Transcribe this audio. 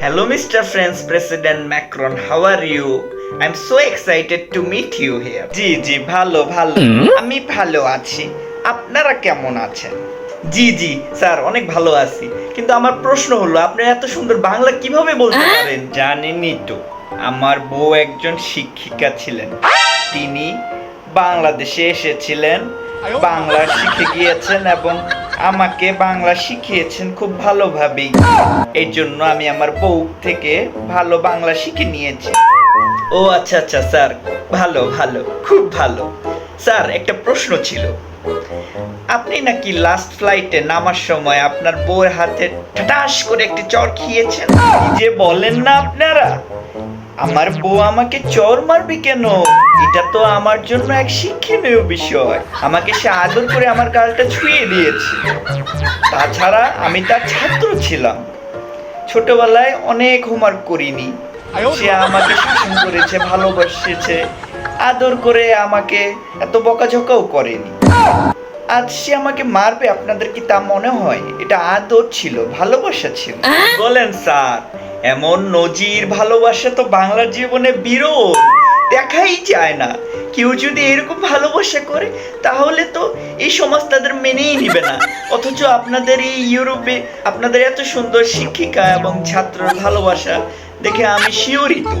Hello, Mr. French President Macron. How are you? I'm so excited to meet you here. জি জি ভালো ভালো আমি ভালো আছি আপনারা কেমন আছেন জি জি স্যার অনেক ভালো আছি কিন্তু আমার প্রশ্ন হলো আপনি এত সুন্দর বাংলা কীভাবে বলতে পারেন জানেনই তো আমার বউ একজন শিক্ষিকা ছিলেন তিনি বাংলাদেশে এসেছিলেন বাংলা শিখে গিয়েছেন এবং আমাকে বাংলা শিখিয়েছেন খুব ভালোভাবেই। এই জন্য আমি আমার বউ থেকে ভালো বাংলা শিখে নিয়েছি। ও আচ্ছা আচ্ছা স্যার ভালো ভালো খুব ভালো। স্যার একটা প্রশ্ন ছিল। আপনি নাকি লাস্ট ফ্লাইটে নামার সময় আপনার বউয়ের হাতে ঠাটাস করে একটি চর খেয়েছেন? যে বলেন না আপনারা। আমার বউ আমাকে চর মারবে কেন? এটা তো আমার জন্য এক শিক্ষণীয় বিষয়। আমাকে সে আদর করে আমার গালটা ছুঁয়ে দিয়েছে। তাছাড়া আমি তার ছাত্র ছিলাম। ছোটবেলায় অনেক হোমওয়ার্ক করিনি। সে আমাকে শাসন করেছে ভালোবাসেছে আদর করে আমাকে এত বকাঝকাও করেনি। আজ সে আমাকে মারবে আপনাদের কি তা মনে হয়? এটা আদর ছিল ভালোবাসা ছিল। বলেন স্যার এমন নজির ভালোবাসা তো বাংলার জীবনে বিরল, দেখাই যায় না। কেউ যদি এরকম ভালোবাসা করে, তাহলে তো এই সমাজ তাদের মেনেই নিবে না। অথচ আপনাদের এই ইউরোপে আপনাদের এত সুন্দর শিক্ষিকা এবং ছাত্রের ভালোবাসা দেখে আমি শিওরিত।